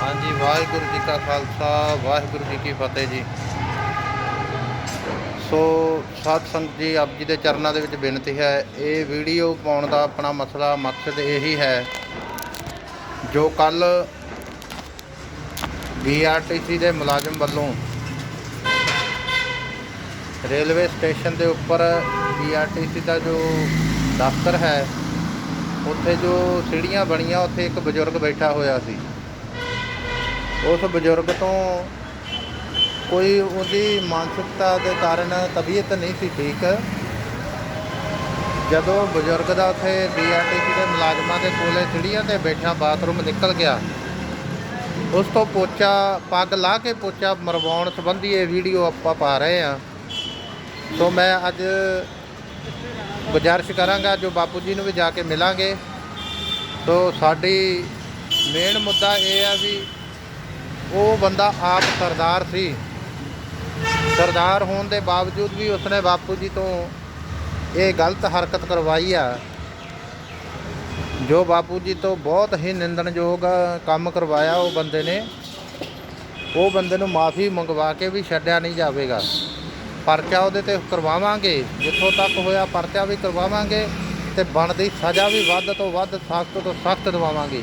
ਹਾਂਜੀ, ਵਾਹਿਗੁਰੂ ਜੀ ਕਾ ਖਾਲਸਾ, ਵਾਹਿਗੁਰੂ ਜੀ ਕੀ ਫਤਿਹ ਜੀ। ਸੋ, ਸਾਧ ਸੰਗਤ ਜੀ, ਆਪ ਜੀ ਦੇ ਚਰਨਾਂ ਦੇ ਵਿੱਚ ਬੇਨਤੀ ਹੈ, ਇਹ ਵੀਡੀਓ ਪਾਉਣ ਦਾ ਆਪਣਾ ਮਸਲਾ, ਮਕਸਦ ਇਹੀ ਹੈ, ਜੋ ਕੱਲ ਬੀਆਰਟੀਸੀ ਦੇ ਮੁਲਾਜ਼ਮ ਵੱਲੋਂ ਰੇਲਵੇ ਸਟੇਸ਼ਨ ਦੇ ਉੱਪਰ ਬੀਆਰਟੀਸੀ ਦਾ ਜੋ ਦਫ਼ਤਰ ਹੈ, ਉੱਥੇ ਜੋ ਸਿੜੀਆਂ ਬਣੀਆਂ, ਉੱਥੇ ਇੱਕ ਬਜ਼ੁਰਗ ਬੈਠਾ ਹੋਇਆ ਸੀ। ਉਸ ਬਜ਼ੁਰਗ ਤੋਂ ਕੋਈ ਉਹਦੀ ਮਾਨਸਿਕਤਾ ਦੇ ਕਾਰਨ ਤਬੀਅਤ ਨਹੀਂ ਸੀ ਠੀਕ। ਜਦੋਂ ਬਜ਼ੁਰਗ ਦਾ ਉੱਥੇ ਬੀਆਰਟੀਸੀ ਦੇ ਮੁਲਾਜ਼ਮਾਂ ਦੇ ਕੋਲੇ ਚਿੜੀਆਂ ਤੇ ਬੈਠਾ ਬਾਥਰੂਮ ਨਿਕਲ ਗਿਆ, ਉਸ ਤੋਂ ਪੋਚਾ, ਪੱਗ ਲਾ ਕੇ ਪੋਚਾ ਮਰਵਾਉਣ ਸੰਬੰਧੀ ਇਹ ਵੀਡੀਓ ਆਪਾਂ ਪਾ ਰਹੇ ਹਾਂ। ਸੋ ਮੈਂ ਅੱਜ ਗੁਜ਼ਾਰਿਸ਼ ਕਰਾਂਗਾ, ਜੋ ਬਾਪੂ ਜੀ ਨੂੰ ਵੀ ਜਾ ਕੇ ਮਿਲਾਂਗੇ। ਸੋ ਸਾਡੀ ਮੇਨ ਮੁੱਦਾ ਇਹ ਆ ਵੀ ਉਹ ਬੰਦਾ ਆਪ ਸਰਦਾਰ ਸੀ। ਸਰਦਾਰ ਹੋਣ ਦੇ ਬਾਵਜੂਦ ਵੀ ਉਸਨੇ ਬਾਪੂ ਜੀ ਤੋਂ ਇਹ ਗਲਤ ਹਰਕਤ ਕਰਵਾਈ ਆ। ਜੋ ਬਾਪੂ ਜੀ ਤੋਂ ਬਹੁਤ ਹੀ ਨਿੰਦਣਯੋਗ ਕੰਮ ਕਰਵਾਇਆ ਉਹ ਬੰਦੇ ਨੇ, ਉਹ ਬੰਦੇ ਨੂੰ ਮਾਫੀ ਮੰਗਵਾ ਕੇ ਵੀ ਛੱਡਿਆ ਨਹੀਂ ਜਾਵੇਗਾ। ਪਰਚਾ ਉਹਦੇ ਤੇ ਕਰਵਾਵਾਂਗੇ, ਜਿੱਥੋਂ ਤੱਕ ਹੋਇਆ ਪਰਚਾ ਵੀ ਕਰਵਾਵਾਂਗੇ ਤੇ ਬਣਦੀ ਸਜ਼ਾ ਵੀ ਵੱਧ ਤੋਂ ਵੱਧ ਸਖਤ ਤੋਂ ਸਖਤ ਦਿਵਾਵਾਂਗੇ।